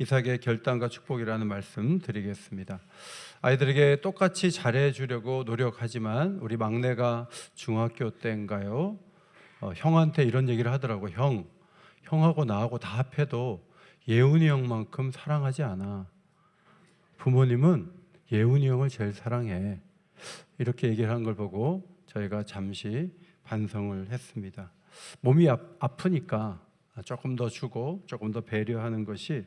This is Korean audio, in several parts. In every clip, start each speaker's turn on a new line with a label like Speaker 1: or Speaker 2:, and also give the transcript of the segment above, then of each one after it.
Speaker 1: 이삭의 결단과 축복이라는 말씀 드리겠습니다. 아이들에게 똑같이 잘해 주려고 노력하지만 우리 막내가 중학교 때인가요? 어, 형한테 이런 얘기를 하더라고. 형, 형하고 나하고 다 합해도 예훈이 형만큼 사랑하지 않아. 부모님은 예훈이 형을 제일 사랑해. 이렇게 얘기를 한 걸 보고 저희가 잠시 반성을 했습니다. 몸이 아, 아프니까 조금 더 주고 조금 더 배려하는 것이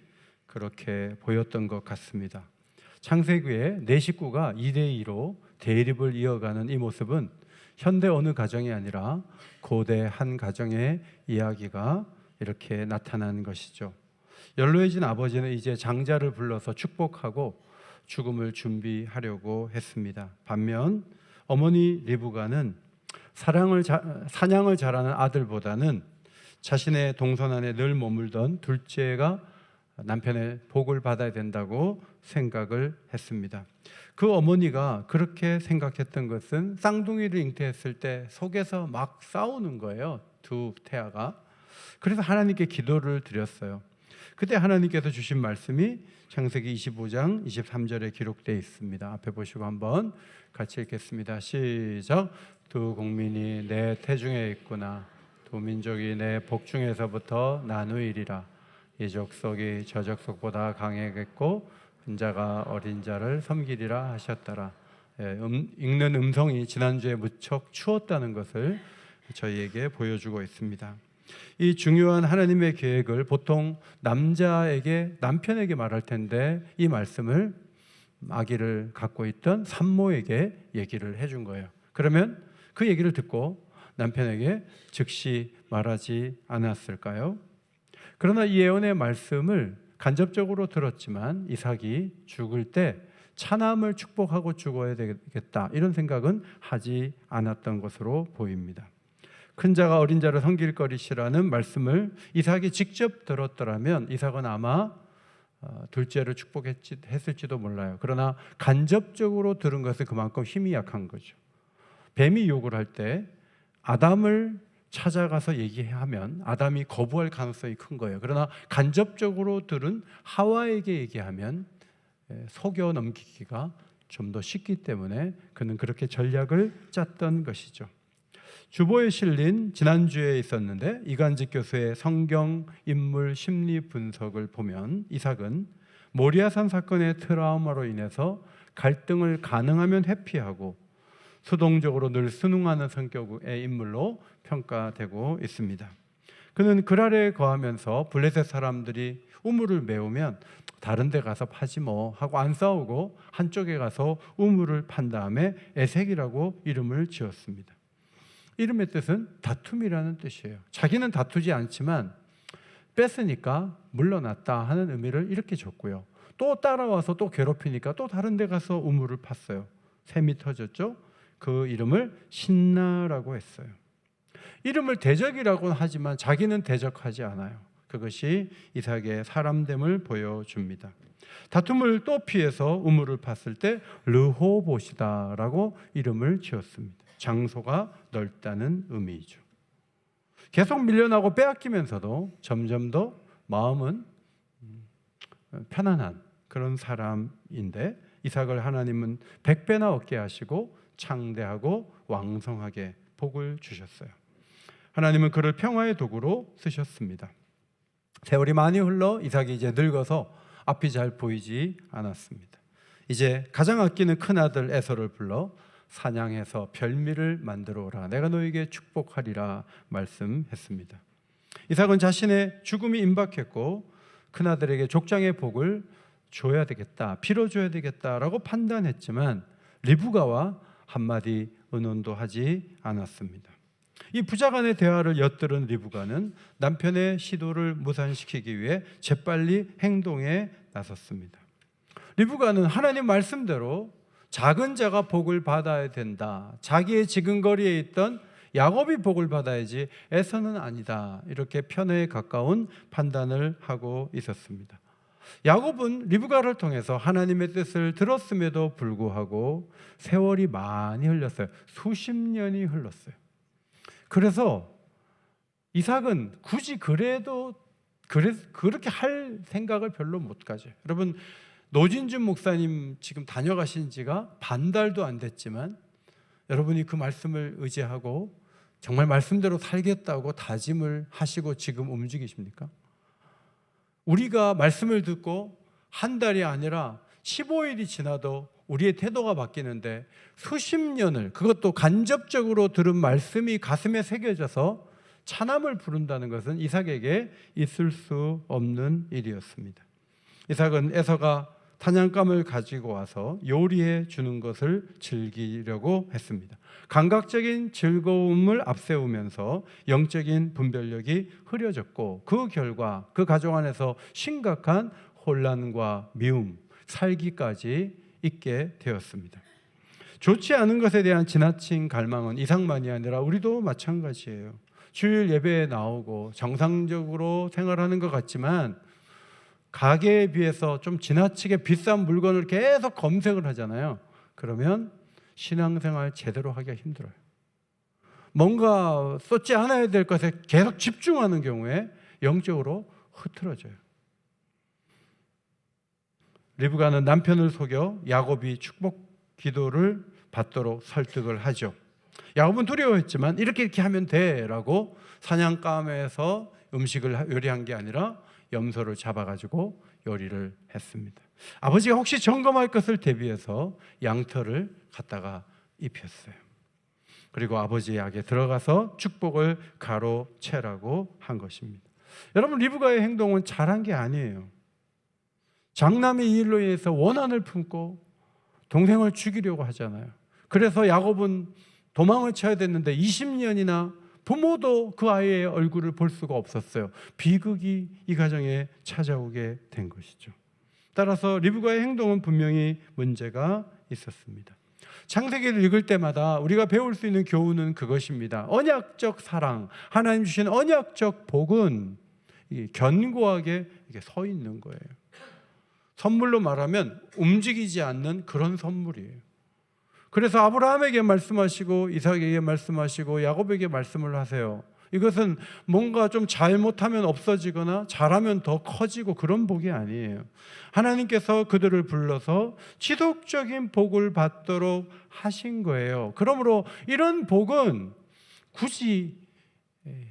Speaker 1: 그렇게 보였던 것 같습니다. 창세기에 네 식구가 2대 2로 대립을 이어가는 이 모습은 현대 어느 가정이 아니라 고대 한 가정의 이야기가 이렇게 나타난 것이죠. 연로해진 아버지는 이제 장자를 불러서 축복하고 죽음을 준비하려고 했습니다. 반면 어머니 리브가는 사랑을 자, 사냥을 잘하는 아들보다는 자신의 동선 안에 늘 머물던 둘째가 남편의 복을 받아야 된다고 생각을 했습니다. 그 어머니가 그렇게 생각했던 것은 쌍둥이를 잉태했을 때 속에서 막 싸우는 거예요. 두 태아가. 그래서 하나님께 기도를 드렸어요. 그때 하나님께서 주신 말씀이 창세기 25장 23절에 기록되어 있습니다. 앞에 보시고 한번 같이 읽겠습니다. 시작. 두 국민이 내 태중에 있구나. 두 민족이 내 복중에서부터 나누이리라. 이 족속이 저 족속보다 강하겠고 은자가 어린 자를 섬기리라 하셨더라. 예, 음, 읽는 음성이 지난주에 무척 추웠다는 것을 저희에게 보여주고 있습니다. 이 중요한 하나님의 계획을 보통 남자에게 남편에게 말할 텐데 이 말씀을 아기를 갖고 있던 산모에게 얘기를 해준 거예요. 그러면 그 얘기를 듣고 남편에게 즉시 말하지 않았을까요? 그러나 이 예언의 말씀을 간접적으로 들었지만 이삭이 죽을 때 차남을 축복하고 죽어야 되겠다 이런 생각은 하지 않았던 것으로 보입니다. 큰 자가 어린 자를 섬길 것이라는 말씀을 이삭이 직접 들었더라면 이삭은 아마 어, 둘째를 축복했을지도 몰라요. 그러나 간접적으로 들은 것은 그만큼 힘이 약한 거죠. 뱀이 욕을 할 때 아담을 찾아가서 얘기하면 아담이 거부할 가능성이 큰 거예요. 그러나 간접적으로 들은 하와에게 얘기하면 속여 넘기기가 좀 더 쉽기 때문에 그는 그렇게 전략을 짰던 것이죠. 주보에 실린 지난주에 있었는데 이간직 교수의 성경 인물 심리 분석을 보면 이삭은 모리아산 사건의 트라우마로 인해서 갈등을 가능하면 회피하고 수동적으로 늘 순응하는 성격의 인물로 평가되고 있습니다. 그는 그랄에 거하면서 블레셋 사람들이 우물을 메우면 다른 데 가서 파지 뭐 하고 안 싸우고 한쪽에 가서 우물을 판 다음에 에색이라고 이름을 지었습니다. 이름의 뜻은 다툼이라는 뜻이에요. 자기는 다투지 않지만 뺐으니까 물러났다 하는 의미를 이렇게 줬고요. 또 따라와서 또 괴롭히니까 또 다른 데 가서 우물을 팠어요. 샘이 터졌죠. 그 이름을 신나라고 했어요. 이름을 대적이라고 하지만 자기는 대적하지 않아요. 그것이 이삭의 사람됨을 보여줍니다. 다툼을 또 피해서 우물을 팠을 때 르호봇이다라고 이름을 지었습니다. 장소가 넓다는 의미죠. 계속 밀려나고 빼앗기면서도 점점 더 마음은 음, 편안한 그런 사람인데 이삭을 하나님은 백배나 얻게 하시고 창대하고 왕성하게 복을 주셨어요. 하나님은 그를 평화의 도구로 쓰셨습니다. 세월이 많이 흘러 이삭이 이제 늙어서 앞이 잘 보이지 않았습니다. 이제 가장 아끼는 큰 아들 에서를 불러 사냥해서 별미를 만들어 오라. 내가 너에게 축복하리라 말씀했습니다. 이삭은 자신의 죽음이 임박했고 큰 아들에게 족장의 복을 줘야 되겠다, 빌어줘야 되겠다라고 판단했지만 리브가와 한마디 의논도 하지 않았습니다. 이 부자 간의 대화를 엿들은 리브가는 남편의 시도를 무산시키기 위해 재빨리 행동에 나섰습니다. 리브가는 하나님 말씀대로 작은 자가 복을 받아야 된다. 자기의 지근거리에 있던 야곱이 복을 받아야지 에서는 아니다. 이렇게 편에 가까운 판단을 하고 있었습니다. 야곱은 리브가를 통해서 하나님의 뜻을 들었음에도 불구하고 세월이 많이 흘렀어요. 수십 년이 흘렀어요. 그래서 이삭은 굳이 그래도 그래 그렇게 할 생각을 별로 못 가져요. 여러분 노진준 목사님 지금 다녀가신 지가 반 달도 안 됐지만 여러분이 그 말씀을 의지하고 정말 말씀대로 살겠다고 다짐을 하시고 지금 움직이십니까? 우리가 말씀을 듣고 한 달이 아니라 15일이 지나도 우리의 태도가 바뀌는데 수십 년을 그것도 간접적으로 들은 말씀이 가슴에 새겨져서 찬함을 부른다는 것은 이삭에게 있을 수 없는 일이었습니다. 이삭은 에서가 사냥감을 가지고 와서 요리해 주는 것을 즐기려고 했습니다. 감각적인 즐거움을 앞세우면서 영적인 분별력이 흐려졌고 그 결과 그 가정 안에서 심각한 혼란과 미움, 살기까지 있게 되었습니다. 좋지 않은 것에 대한 지나친 갈망은 이상만이 아니라 우리도 마찬가지예요. 주일 예배에 나오고 정상적으로 생활하는 것 같지만 가게에 비해서 좀 지나치게 비싼 물건을 계속 검색을 하잖아요. 그러면 신앙생활 제대로 하기가 힘들어요. 뭔가 쏟지 않아야 될 것에 계속 집중하는 경우에 영적으로 흐트러져요. 리브가는 남편을 속여 야곱이 축복 기도를 받도록 설득을 하죠. 야곱은 두려워했지만 이렇게 이렇게 하면 돼라고 사냥감에서 음식을 요리한 게 아니라 염소를 잡아가지고 요리를 했습니다. 아버지가 혹시 점검할 것을 대비해서 양털을 갖다가 입혔어요. 그리고 아버지의 약에 들어가서 축복을 가로채라고 한 것입니다. 여러분 리브가의 행동은 잘한 게 아니에요. 장남의 이 일로 인해서 원한을 품고 동생을 죽이려고 하잖아요. 그래서 야곱은 도망을 쳐야 됐는데 20년이나 부모도 그 아이의 얼굴을 볼 수가 없었어요. 비극이 이 가정에 찾아오게 된 것이죠. 따라서 리브가의 행동은 분명히 문제가 있었습니다. 창세기를 읽을 때마다 우리가 배울 수 있는 교훈은 그것입니다. 언약적 사랑, 하나님 주신 언약적 복은 견고하게 서 있는 거예요. 선물로 말하면 움직이지 않는 그런 선물이에요. 그래서 아브라함에게 말씀하시고 이삭에게 말씀하시고 야곱에게 말씀을 하세요. 이것은 뭔가 좀 잘못하면 없어지거나 잘하면 더 커지고 그런 복이 아니에요. 하나님께서 그들을 불러서 지속적인 복을 받도록 하신 거예요. 그러므로 이런 복은 굳이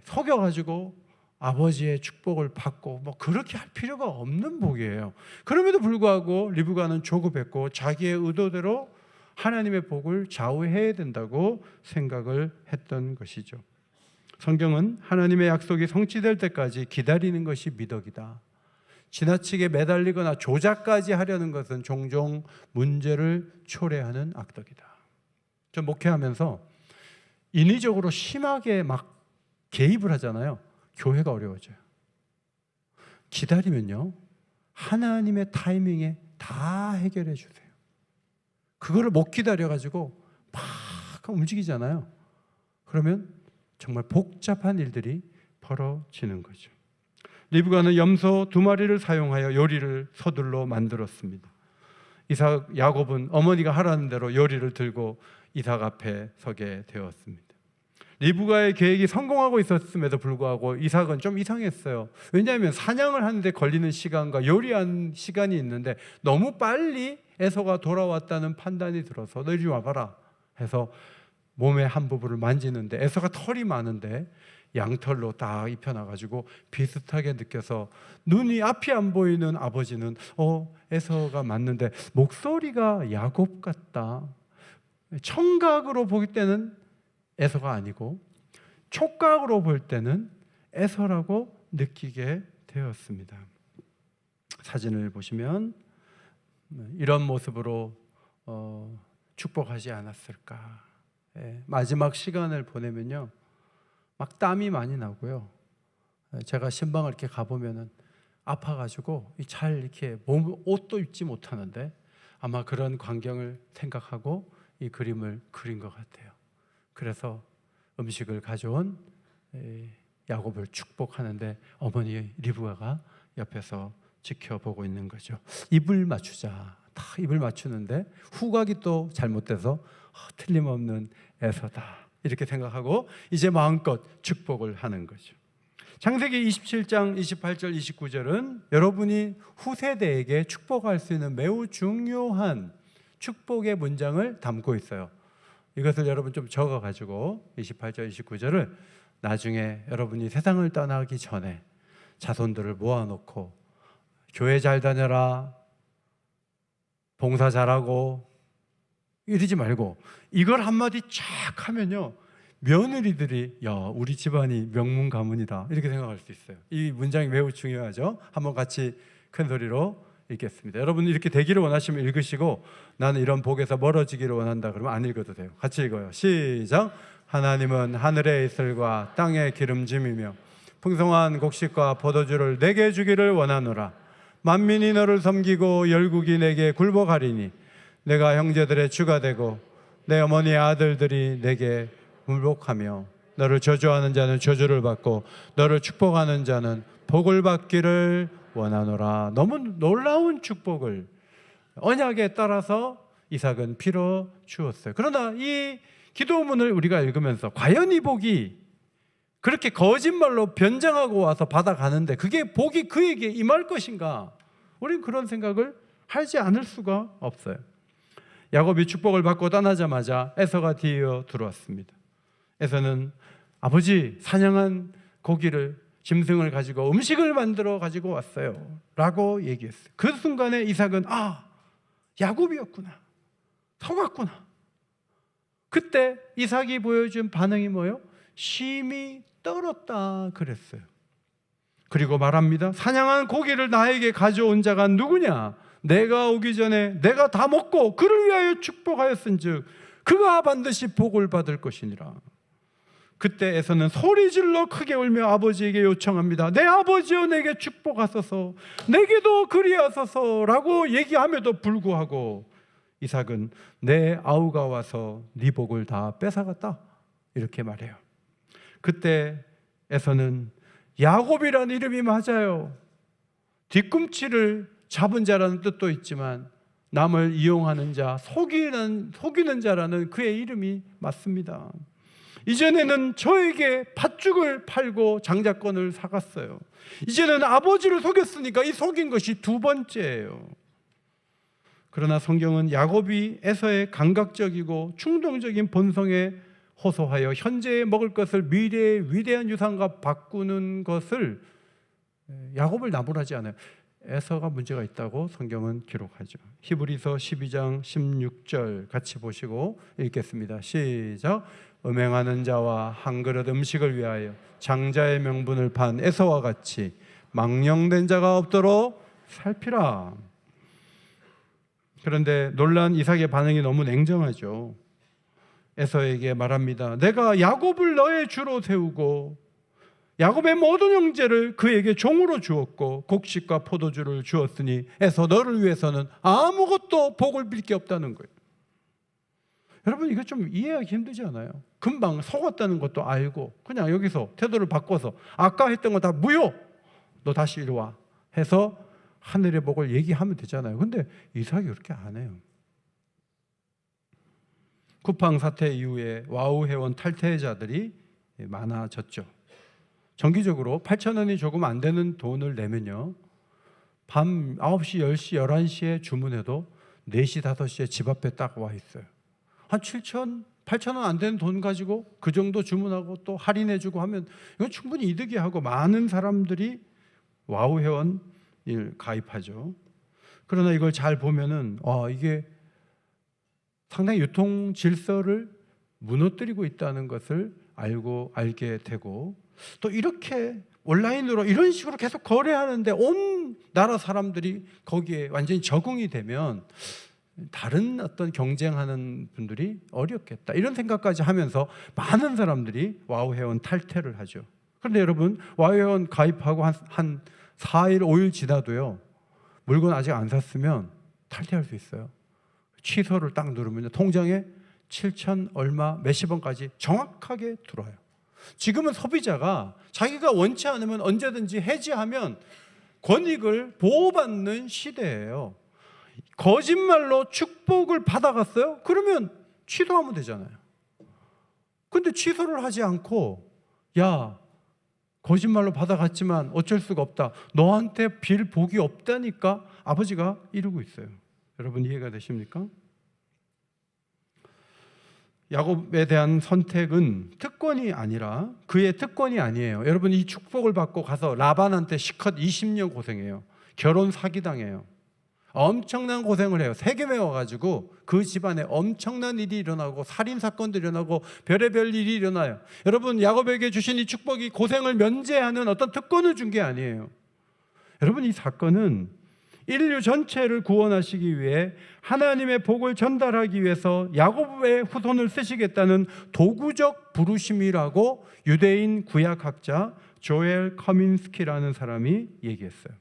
Speaker 1: 속여가지고 아버지의 축복을 받고 뭐 그렇게 할 필요가 없는 복이에요. 그럼에도 불구하고 리브가는 조급했고 자기의 의도대로 하나님의 복을 좌우해야 된다고 생각을 했던 것이죠. 성경은 하나님의 약속이 성취될 때까지 기다리는 것이 미덕이다. 지나치게 매달리거나 조작까지 하려는 것은 종종 문제를 초래하는 악덕이다. 저 목회하면서 인위적으로 심하게 막 개입을 하잖아요. 교회가 어려워져요. 기다리면요. 하나님의 타이밍에 다 해결해 주세요. 그거를 못 기다려 가지고 막 움직이잖아요. 그러면 정말 복잡한 일들이 벌어지는 거죠. 리브가는 염소 두 마리를 사용하여 요리를 서둘러 만들었습니다. 이삭 야곱은 어머니가 하라는 대로 요리를 들고 이삭 앞에 서게 되었습니다. 리브가의 계획이 성공하고 있었음에도 불구하고 이삭은 좀 이상했어요. 왜냐하면 사냥을 하는데 걸리는 시간과 요리한 시간이 있는데 너무 빨리 에서가 돌아왔다는 판단이 들어서 너 이리 와봐라 해서 몸의 한 부분을 만지는데 에서가 털이 많은데 양털로 딱 입혀놔가지고 비슷하게 느껴서 눈이 앞이 안 보이는 아버지는 어 에서가 맞는데 목소리가 야곱 같다. 청각으로 보기 때는 에서가 아니고 촉각으로 볼 때는 에서라고 느끼게 되었습니다. 사진을 보시면 이런 모습으로 어, 축복하지 않았을까. 예, 마지막 시간을 보내면요, 막 땀이 많이 나고요. 예, 제가 신방을 이렇게 가보면은 아파가지고 잘 이렇게 몸 옷도 입지 못하는데 아마 그런 광경을 생각하고 이 그림을 그린 것 같아요. 그래서 음식을 가져온 예, 야곱을 축복하는데 어머니 리브가가 옆에서 지켜보고 있는 거죠. 입을 맞추자. 다 입을 맞추는데 후각이 또 잘못돼서 어, 틀림없는 에서다. 이렇게 생각하고 이제 마음껏 축복을 하는 거죠. 창세기 27장 28절 29절은 여러분이 후세대에게 축복할 수 있는 매우 중요한 축복의 문장을 담고 있어요. 이것을 여러분 좀 적어 가지고 28절 29절을 나중에 여러분이 세상을 떠나기 전에 자손들을 모아 놓고 교회 잘 다녀라. 봉사 잘하고 이러지 말고 이걸 한마디 쫙 하면요. 며느리들이 야 우리 집안이 명문 가문이다 이렇게 생각할 수 있어요. 이 문장이 매우 중요하죠. 한번 같이 큰 소리로 읽겠습니다. 여러분 이렇게 되기를 원하시면 읽으시고 나는 이런 복에서 멀어지기를 원한다 그러면 안 읽어도 돼요. 같이 읽어요. 시작. 하나님은 하늘의 이슬과 땅의 기름짐이며 풍성한 곡식과 포도주를 내게 주기를 원하노라. 만민이 너를 섬기고 열국이 내게 굴복하리니 내가 형제들의 주가 되고 내 어머니의 아들들이 내게 굴복하며 너를 저주하는 자는 저주를 받고 너를 축복하는 자는 복을 받기를 원하노라. 너무 놀라운 축복을 언약에 따라서 이삭은 피로 주었어요. 그러나 이 기도문을 우리가 읽으면서 과연 이 복이 그렇게 거짓말로 변장하고 와서 받아가는데 그게 복이 그에게 임할 것인가? 우리는 그런 생각을 하지 않을 수가 없어요. 야곱이 축복을 받고 떠나자마자 에서가 뒤이어 들어왔습니다. 에서는 아버지 사냥한 고기를 짐승을 가지고 음식을 만들어 가지고 왔어요. 라고 얘기했어요. 그 순간에 이삭은 아 야곱이었구나. 속았구나. 그때 이삭이 보여준 반응이 뭐예요? 심히 떨었다 그랬어요. 그리고 말합니다. 사냥한 고기를 나에게 가져온 자가 누구냐? 내가 오기 전에 내가 다 먹고 그를 위하여 축복하였은즉 그가 반드시 복을 받을 것이니라. 그때에서는 소리 질러 크게 울며 아버지에게 요청합니다. 내 아버지여 내게 축복하소서, 내게도 그리하소서라고 얘기함에도 불구하고 이삭은 내 아우가 와서 네 복을 다 뺏어갔다 이렇게 말해요. 그때에서는 야곱이라는 이름이 맞아요. 뒤꿈치를 잡은 자라는 뜻도 있지만 남을 이용하는 자, 속이는 속이는 자라는 그의 이름이 맞습니다. 이전에는 저에게 팥죽을 팔고 장자권을 사갔어요. 이제는 아버지를 속였으니까 이 속인 것이 두 번째예요. 그러나 성경은 야곱이 에서의 감각적이고 충동적인 본성에 호소하여 현재에 먹을 것을 미래의 위대한 유산과 바꾸는 것을 야곱을 나무라지 않아요. 에서가 문제가 있다고 성경은 기록하죠. 히브리서 12장 16절 같이 보시고 읽겠습니다. 시작. 음행하는 자와 한 그릇 음식을 위하여 장자의 명분을 판 에서와 같이 망령된 자가 없도록 살피라. 그런데 놀란 이삭의 반응이 너무 냉정하죠. 에서에게 말합니다. 내가 야곱을 너의 주로 세우고 야곱의 모든 형제를 그에게 종으로 주었고 곡식과 포도주를 주었으니 에서 너를 위해서는 아무것도 복을 빌 게 없다는 거예요. 여러분 이거 좀 이해하기 힘들지 않아요? 금방 속았다는 것도 알고 그냥 여기서 태도를 바꿔서 아까 했던 거 다 무효. 너 다시 이리 와. 해서 하늘의 복을 얘기하면 되잖아요. 근데 이삭이 그렇게 안 해요. 쿠팡 사태 이후에 와우 회원 탈퇴자들이 많아졌죠. 정기적으로 8천 원이 조금 안 되는 돈을 내면요. 밤 9시, 10시, 11시에 주문해도 4시, 5시에 집 앞에 딱 와 있어요. 한 7천, 8천 원 안 되는 돈 가지고 그 정도 주문하고 또 할인해 주고 하면 이건 충분히 이득이 하고 많은 사람들이 와우 회원 일 가입하죠. 그러나 이걸 잘 보면은 아, 이게 상당히 유통 질서를 무너뜨리고 있다는 것을 알고 알게 되고 또 이렇게 온라인으로 이런 식으로 계속 거래하는데 온 나라 사람들이 거기에 완전히 적응이 되면 다른 어떤 경쟁하는 분들이 어렵겠다 이런 생각까지 하면서 많은 사람들이 와우 회원 탈퇴를 하죠. 그런데 여러분 와우 회원 가입하고 한, 한 4일, 5일 지나도요. 물건 아직 안 샀으면 탈퇴할 수 있어요. 취소를 딱 누르면 통장에 7천 얼마 몇십 원까지 정확하게 들어와요. 지금은 소비자가 자기가 원치 않으면 언제든지 해지하면 권익을 보호받는 시대예요. 거짓말로 축복을 받아갔어요? 그러면 취소하면 되잖아요. 근데 취소를 하지 않고 야 거짓말로 받아갔지만 어쩔 수가 없다. 너한테 빌 복이 없다니까 아버지가 이러고 있어요. 여러분 이해가 되십니까? 야곱에 대한 선택은 특권이 아니라 그의 특권이 아니에요. 여러분 이 축복을 받고 가서 라반한테 시컷 20년 고생해요. 결혼 사기당해요. 엄청난 고생을 해요. 세겜에 와가지고 그 집안에 엄청난 일이 일어나고 살인 사건도 일어나고 별의별 일이 일어나요. 여러분 야곱에게 주신 이 축복이 고생을 면제하는 어떤 특권을 준 게 아니에요. 여러분 이 사건은 인류 전체를 구원하시기 위해 하나님의 복을 전달하기 위해서 야곱의 후손을 쓰시겠다는 도구적 부르심이라고 유대인 구약학자 조엘 커민스키라는 사람이 얘기했어요.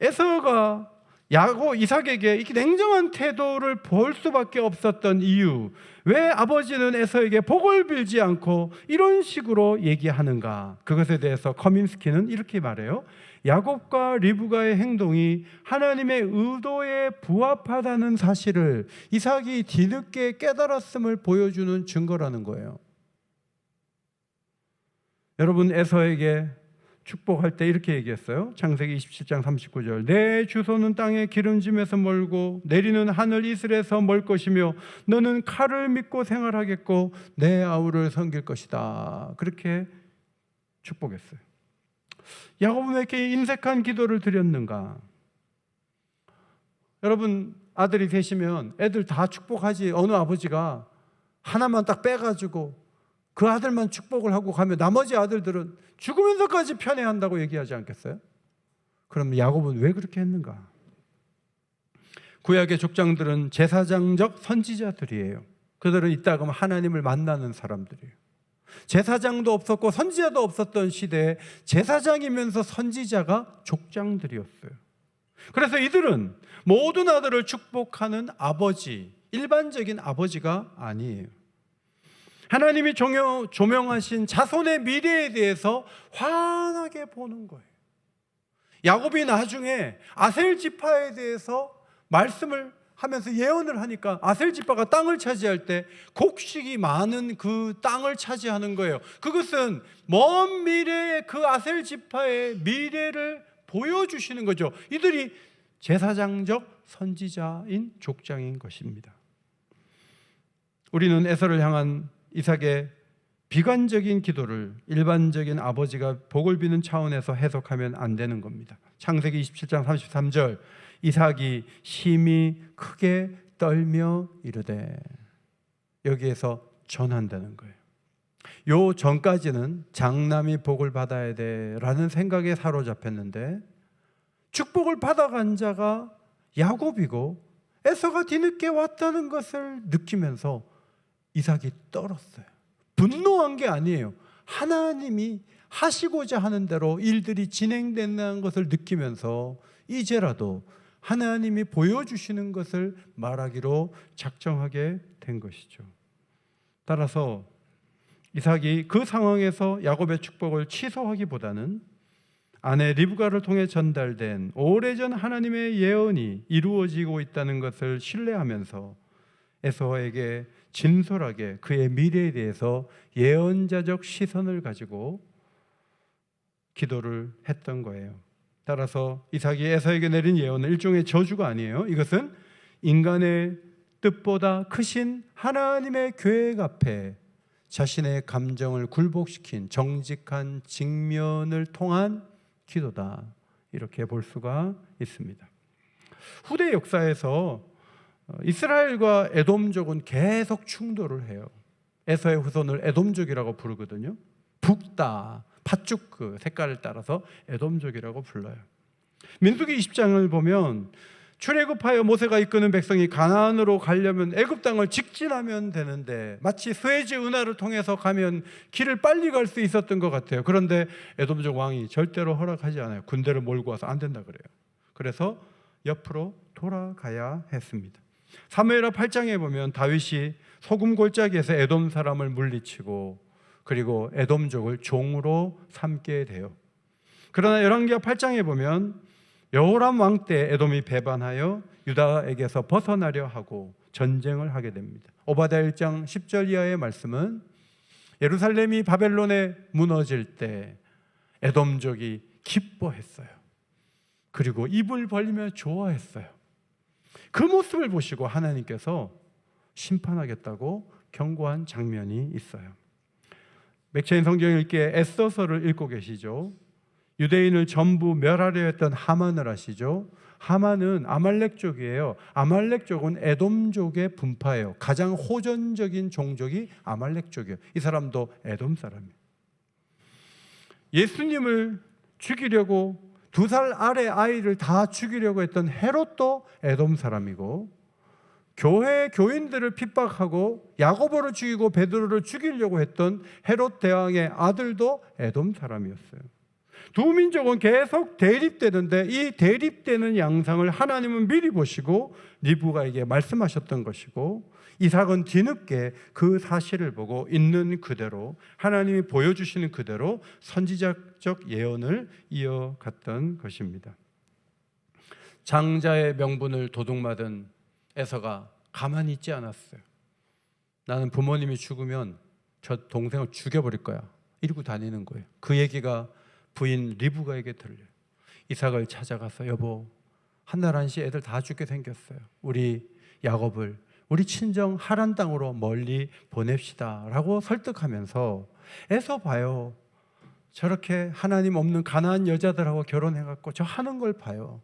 Speaker 1: 에서가 야곱 이삭에게 이렇게 냉정한 태도를 볼 수밖에 없었던 이유 왜 아버지는 에서에게 복을 빌지 않고 이런 식으로 얘기하는가 그것에 대해서 커민스키는 이렇게 말해요 야곱과 리브가의 행동이 하나님의 의도에 부합하다는 사실을 이삭이 뒤늦게 깨달았음을 보여주는 증거라는 거예요 여러분 에서에게 축복할 때 이렇게 얘기했어요. 창세기 27장 39절. 내 주소는 땅의 기름짐에서 멀고 내리는 하늘 이슬에서 멀 것이며 너는 칼을 믿고 생활하겠고 내 아우를 섬길 것이다. 그렇게 축복했어요. 야곱은 왜 이렇게 인색한 기도를 드렸는가? 여러분 아들이 되시면 애들 다 축복하지 어느 아버지가 하나만 딱 빼가지고 그 아들만 축복을 하고 가면 나머지 아들들은 죽으면서까지 편애한다고 얘기하지 않겠어요? 그럼 야곱은 왜 그렇게 했는가? 구약의 족장들은 제사장적 선지자들이에요. 그들은 이따 그러면 하나님을 만나는 사람들이에요. 제사장도 없었고 선지자도 없었던 시대에 제사장이면서 선지자가 족장들이었어요. 그래서 이들은 모든 아들을 축복하는 아버지, 일반적인 아버지가 아니에요. 하나님이 조명, 조명하신 자손의 미래에 대해서 환하게 보는 거예요. 야곱이 나중에 아셀 지파에 대해서 말씀을 하면서 예언을 하니까 아셀 지파가 땅을 차지할 때 곡식이 많은 그 땅을 차지하는 거예요. 그것은 먼 미래의 그 아셀 지파의 미래를 보여주시는 거죠. 이들이 제사장적 선지자인 족장인 것입니다. 우리는 에서를 향한 이삭의 비관적인 기도를 일반적인 아버지가 복을 비는 차원에서 해석하면 안 되는 겁니다. 창세기 27장 33절 이삭이 심히 크게 떨며 이르되 여기에서 전한다는 거예요. 요 전까지는 장남이 복을 받아야 돼라는 생각에 사로잡혔는데 축복을 받아간 자가 야곱이고 에서가 뒤늦게 왔다는 것을 느끼면서 이삭이 떨었어요. 분노한 게 아니에요. 하나님이 하시고자 하는 대로 일들이 진행된다는 것을 느끼면서 이제라도 하나님이 보여주시는 것을 말하기로 작정하게 된 것이죠. 따라서 이삭이 그 상황에서 야곱의 축복을 취소하기보다는 아내 리브가를 통해 전달된 오래전 하나님의 예언이 이루어지고 있다는 것을 신뢰하면서 에서에게 진솔하게 그의 미래에 대해서 예언자적 시선을 가지고 기도를 했던 거예요. 따라서 이삭이 에서에게 내린 예언은 일종의 저주가 아니에요. 이것은 인간의 뜻보다 크신 하나님의 계획 앞에 자신의 감정을 굴복시킨 정직한 직면을 통한 기도다. 이렇게 볼 수가 있습니다. 후대 역사에서 어, 이스라엘과 에돔족은 계속 충돌을 해요. 에서의 후손을 에돔족이라고 부르거든요. 북다, 팥죽 그 색깔을 따라서 에돔족이라고 불러요. 민수기 20장을 보면 출애굽하여 모세가 이끄는 백성이 가나안으로 가려면 애굽 땅을 직진하면 되는데 마치 스웨즈 운하를 통해서 가면 길을 빨리 갈 수 있었던 것 같아요. 그런데 에돔족 왕이 절대로 허락하지 않아요. 군대를 몰고 와서 안 된다 그래요. 그래서 옆으로 돌아가야 했습니다. 사무엘하 8장에 보면 다윗이 소금 골짜기에서 에돔 사람을 물리치고 그리고 에돔족을 종으로 삼게 돼요. 그러나 열왕기하 8장에 보면 여호람 왕 때 에돔이 배반하여 유다에게서 벗어나려 하고 전쟁을 하게 됩니다. 오바다 1장 10절 이하의 말씀은 예루살렘이 바벨론에 무너질 때 에돔족이 기뻐했어요. 그리고 입을 벌리며 좋아했어요. 그 모습을 보시고 하나님께서 심판하겠다고 경고한 장면이 있어요. 맥체인 성경 읽기에 에서서를 읽고 계시죠. 유대인을 전부 멸하려 했던 하만을 아시죠? 하만은 아말렉족이에요. 아말렉족은 에돔족의 분파예요. 가장 호전적인 종족이 아말렉족이에요. 이 사람도 에돔 사람이에요. 예수님을 죽이려고 두 살 아래 아이를 다 죽이려고 했던 헤롯도 에돔 사람이고 교회 교인들을 핍박하고 야고보를 죽이고 베드로를 죽이려고 했던 헤롯 대왕의 아들도 에돔 사람이었어요. 두 민족은 계속 대립되는데 이 대립되는 양상을 하나님은 미리 보시고 리브가에게 말씀하셨던 것이고 이삭은 뒤늦게 그 사실을 보고 있는 그대로 하나님이 보여주시는 그대로 선지자적 예언을 이어갔던 것입니다. 장자의 명분을 도둑맞은 에서가 가만히 있지 않았어요. 나는 부모님이 죽으면 저 동생을 죽여버릴 거야. 이러고 다니는 거예요. 그 얘기가 부인 리브가에게 들려요. 이삭을 찾아가서 여보 한날 한시 애들 다 죽게 생겼어요. 우리 야곱을 우리 친정 하란 땅으로 멀리 보냅시다라고 설득하면서 애서 봐요. 저렇게 하나님 없는 가난한 여자들하고 결혼해 갖고 저 하는 걸 봐요.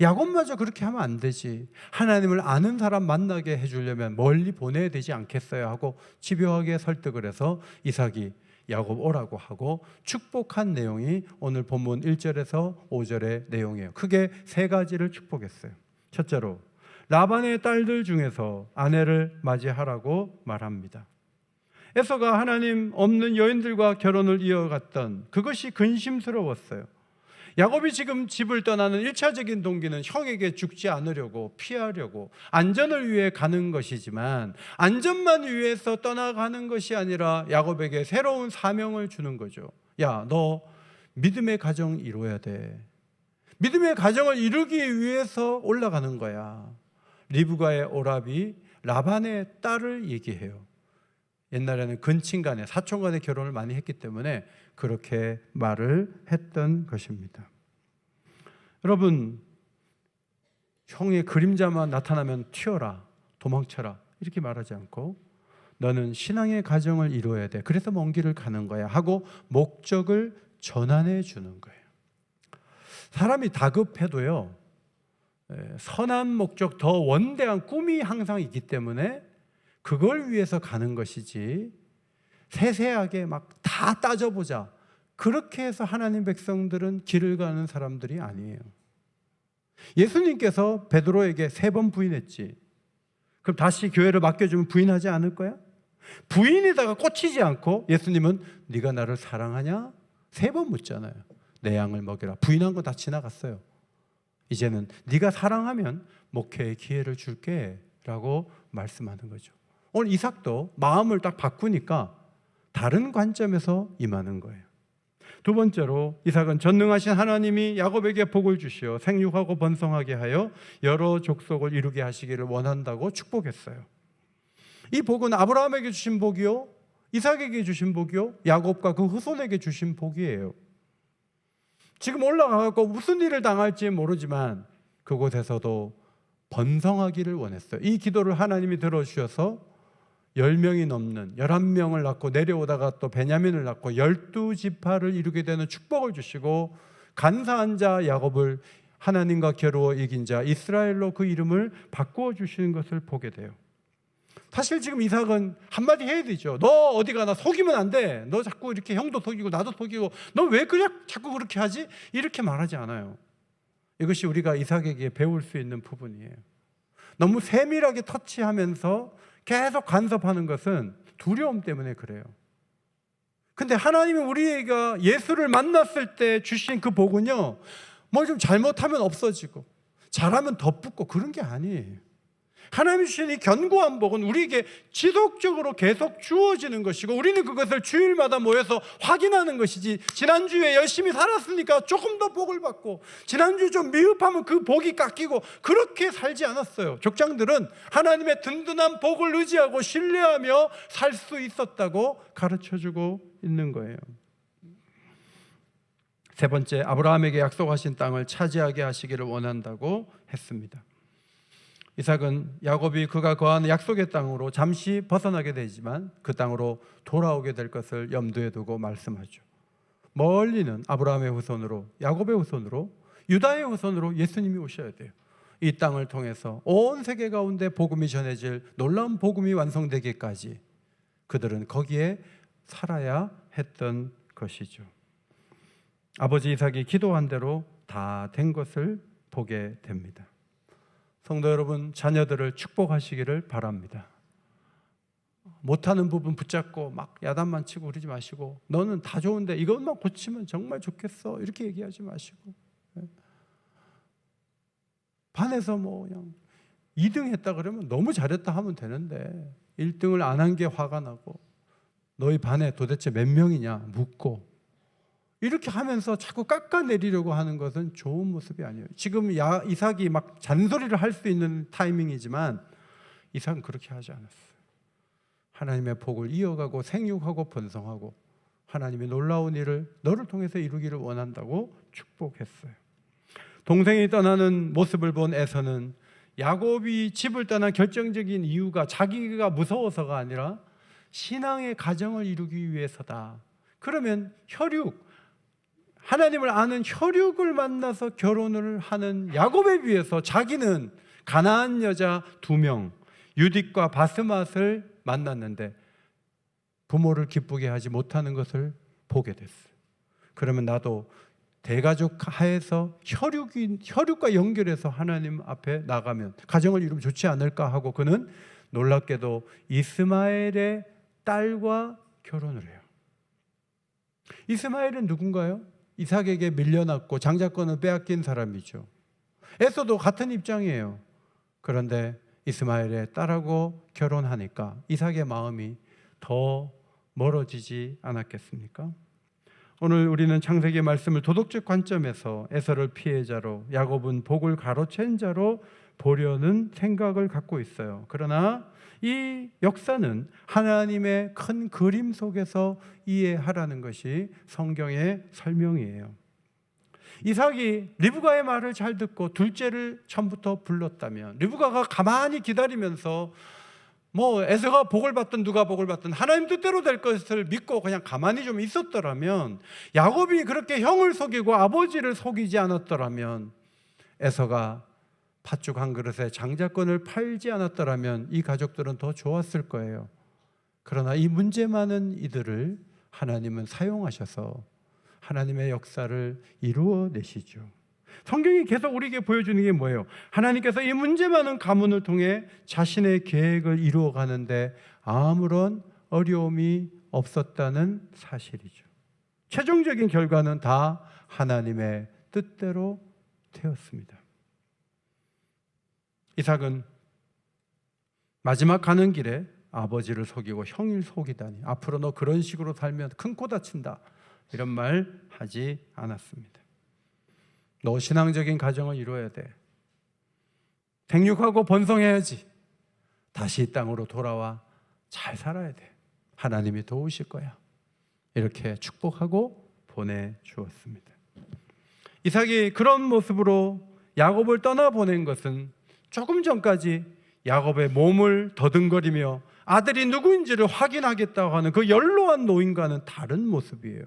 Speaker 1: 야곱마저 그렇게 하면 안 되지. 하나님을 아는 사람 만나게 해주려면 멀리 보내야 되지 않겠어요? 하고 집요하게 설득을 해서 이삭이 야곱 오라고 하고 축복한 내용이 오늘 본문 1절에서 5절의 내용이에요. 크게 세 가지를 축복했어요. 첫째로 라반의 딸들 중에서 아내를 맞이하라고 말합니다. 에서가 하나님 없는 여인들과 결혼을 이어갔던 그것이 근심스러웠어요. 야곱이 지금 집을 떠나는 일차적인 동기는 형에게 죽지 않으려고 피하려고 안전을 위해 가는 것이지만 안전만 위해서 떠나가는 것이 아니라 야곱에게 새로운 사명을 주는 거죠. 야, 너 믿음의 가정 이루어야 돼. 믿음의 가정을 이루기 위해서 올라가는 거야. 리브가의 오랍이 라반의 딸을 얘기해요. 옛날에는 근친 간에 사촌 간에 결혼을 많이 했기 때문에 그렇게 말을 했던 것입니다. 여러분 형의 그림자만 나타나면 튀어라 도망쳐라 이렇게 말하지 않고 너는 신앙의 가정을 이루어야 돼. 그래서 먼 길을 가는 거야 하고 목적을 전환해 주는 거예요. 사람이 다급해도요. 에, 선한 목적 더 원대한 꿈이 항상 있기 때문에 그걸 위해서 가는 것이지 세세하게 막 다 따져보자. 그렇게 해서 하나님 백성들은 길을 가는 사람들이 아니에요. 예수님께서 베드로에게 세 번 부인했지. 그럼 다시 교회를 맡겨주면 부인하지 않을 거야? 부인에다가 꽂히지 않고 예수님은 네가 나를 사랑하냐? 세 번 묻잖아요. 내 양을 먹여라. 부인한 거 다 지나갔어요. 이제는 네가 사랑하면 목회의 기회를 줄게 라고 말씀하는 거죠. 오늘 이삭도 마음을 딱 바꾸니까 다른 관점에서 임하는 거예요. 두 번째로 이삭은 전능하신 하나님이 야곱에게 복을 주시어 생육하고 번성하게 하여 여러 족속을 이루게 하시기를 원한다고 축복했어요. 이 복은 아브라함에게 주신 복이요, 이삭에게 주신 복이요, 야곱과 그 후손에게 주신 복이에요. 지금 올라가고 무슨 일을 당할지 모르지만 그곳에서도 번성하기를 원했어요. 이 기도를 하나님이 들어주셔서 10명이 넘는 11명을 낳고 내려오다가 또 베냐민을 낳고 12지파를 이루게 되는 축복을 주시고 간사한 자 야곱을 하나님과 겨루어 이긴 자 이스라엘로 그 이름을 바꾸어 주시는 것을 보게 돼요. 사실 지금 이삭은 한마디 해야 되죠. 너 어디 가나 속이면 안 돼. 너 자꾸 이렇게 형도 속이고 나도 속이고 너 왜 그냥 자꾸 그렇게 하지? 이렇게 말하지 않아요. 이것이 우리가 이삭에게 배울 수 있는 부분이에요. 너무 세밀하게 터치하면서 계속 간섭하는 것은 두려움 때문에 그래요. 근데 하나님이 우리가 예수를 만났을 때 주신 그 복은요, 뭐좀 잘못하면 없어지고, 잘하면 더 붙고 그런 게 아니에요. 하나님이 주신 이 견고한 복은 우리에게 지속적으로 계속 주어지는 것이고 우리는 그것을 주일마다 모여서 확인하는 것이지 지난주에 열심히 살았으니까 조금 더 복을 받고 지난주 좀 미흡하면 그 복이 깎이고 그렇게 살지 않았어요. 족장들은 하나님의 든든한 복을 의지하고 신뢰하며 살 수 있었다고 가르쳐 주고 있는 거예요. 세 번째 아브라함에게 약속하신 땅을 차지하게 하시기를 원한다고 했습니다. 이삭은 야곱이 그가 거하는 약속의 땅으로 잠시 벗어나게 되지만 그 땅으로 돌아오게 될 것을 염두에 두고 말씀하죠. 멀리는 아브라함의 후손으로 야곱의 후손으로 유다의 후손으로 예수님이 오셔야 돼요. 이 땅을 통해서 온 세계 가운데 복음이 전해질 놀라운 복음이 완성되기까지 그들은 거기에 살아야 했던 것이죠. 아버지 이삭이 기도한 대로 다 된 것을 보게 됩니다. 성도 여러분, 자녀들을 축복하시기를 바랍니다. 못하는 부분 붙잡고 막 야단만 치고 그러지 마시고 너는 다 좋은데 이것만 고치면 정말 좋겠어 이렇게 얘기하지 마시고 예. 반에서 뭐 그냥 2등 했다 그러면 너무 잘했다 하면 되는데 1등을 안 한 게 화가 나고 너희 반에 도대체 몇 명이냐 묻고 이렇게 하면서 자꾸 깎아내리려고 하는 것은 좋은 모습이 아니에요. 지금 야, 이삭이 막 잔소리를 할 수 있는 타이밍이지만 이삭은 그렇게 하지 않았어요. 하나님의 복을 이어가고 생육하고 번성하고 하나님의 놀라운 일을 너를 통해서 이루기를 원한다고 축복했어요. 동생이 떠나는 모습을 본 에서는 야곱이 집을 떠난 결정적인 이유가 자기가 무서워서가 아니라 신앙의 가정을 이루기 위해서다. 그러면 혈육, 하나님을 아는 혈육을 만나서 결혼을 하는 야곱에 비해서 자기는 가나안 여자 두 명, 유딕과 바스맛을 만났는데 부모를 기쁘게 하지 못하는 것을 보게 됐어요. 그러면 나도 대가족 하에서 혈육이 혈육과 연결해서 하나님 앞에 나가면 가정을 이루면 좋지 않을까 하고 그는 놀랍게도 이스마엘의 딸과 결혼을 해요. 이스마엘은 누군가요? 이삭에게 밀려났고 장자권을 빼앗긴 사람이죠. 에서도 같은 입장이에요. 그런데 이스마엘의 딸하고 결혼하니까 이삭의 마음이 더 멀어지지 않았겠습니까? 오늘 우리는 창세기 말씀을 도덕적 관점에서 에서를 피해자로 야곱은 복을 가로챈 자로 보려는 생각을 갖고 있어요. 그러나 이 역사는 하나님의 큰 그림 속에서 이해하라는 것이 성경의 설명이에요. 이삭이 리브가의 말을 잘 듣고 둘째를 처음부터 불렀다면 리브가가 가만히 기다리면서 뭐 에서가 복을 받든 누가 복을 받든 하나님 뜻대로 될 것을 믿고 그냥 가만히 좀 있었더라면 야곱이 그렇게 형을 속이고 아버지를 속이지 않았더라면 에서가 팥죽 한 그릇에 장자권을 팔지 않았더라면 이 가족들은 더 좋았을 거예요. 그러나 이 문제 많은 이들을 하나님은 사용하셔서 하나님의 역사를 이루어 내시죠. 성경이 계속 우리에게 보여주는 게 뭐예요? 하나님께서 이 문제 많은 가문을 통해 자신의 계획을 이루어 가는데 아무런 어려움이 없었다는 사실이죠. 최종적인 결과는 다 하나님의 뜻대로 되었습니다. 이삭은 마지막 가는 길에 아버지를 속이고 형을 속이다니 앞으로 너 그런 식으로 살면 큰 코 다친다 이런 말 하지 않았습니다. 너 신앙적인 가정을 이루어야 돼. 생육하고 번성해야지. 다시 이 땅으로 돌아와 잘 살아야 돼. 하나님이 도우실 거야. 이렇게 축복하고 보내 주었습니다. 이삭이 그런 모습으로 야곱을 떠나 보낸 것은 조금 전까지 야곱의 몸을 더듬거리며 아들이 누구인지를 확인하겠다고 하는 그 연로한 노인과는 다른 모습이에요.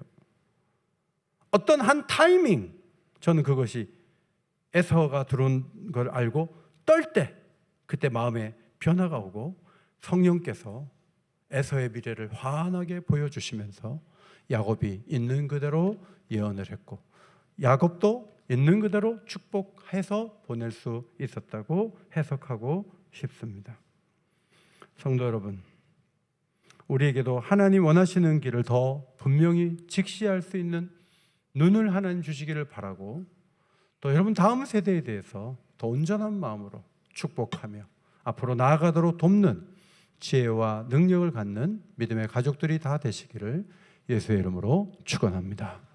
Speaker 1: 어떤 한 타이밍, 저는 그것이 에서가 들어온 걸 알고 떨 때, 그때 마음에 변화가 오고 성령께서 에서의 미래를 환하게 보여주시면서 야곱이 있는 그대로 예언을 했고 야곱도 있는 그대로 축복해서 보낼 수 있었다고 해석하고 싶습니다. 성도 여러분, 우리에게도 하나님 원하시는 길을 더 분명히 직시할 수 있는 눈을 하나님 주시기를 바라고 또 여러분 다음 세대에 대해서 더 온전한 마음으로 축복하며 앞으로 나아가도록 돕는 지혜와 능력을 갖는 믿음의 가족들이 다 되시기를 예수의 이름으로 축원합니다.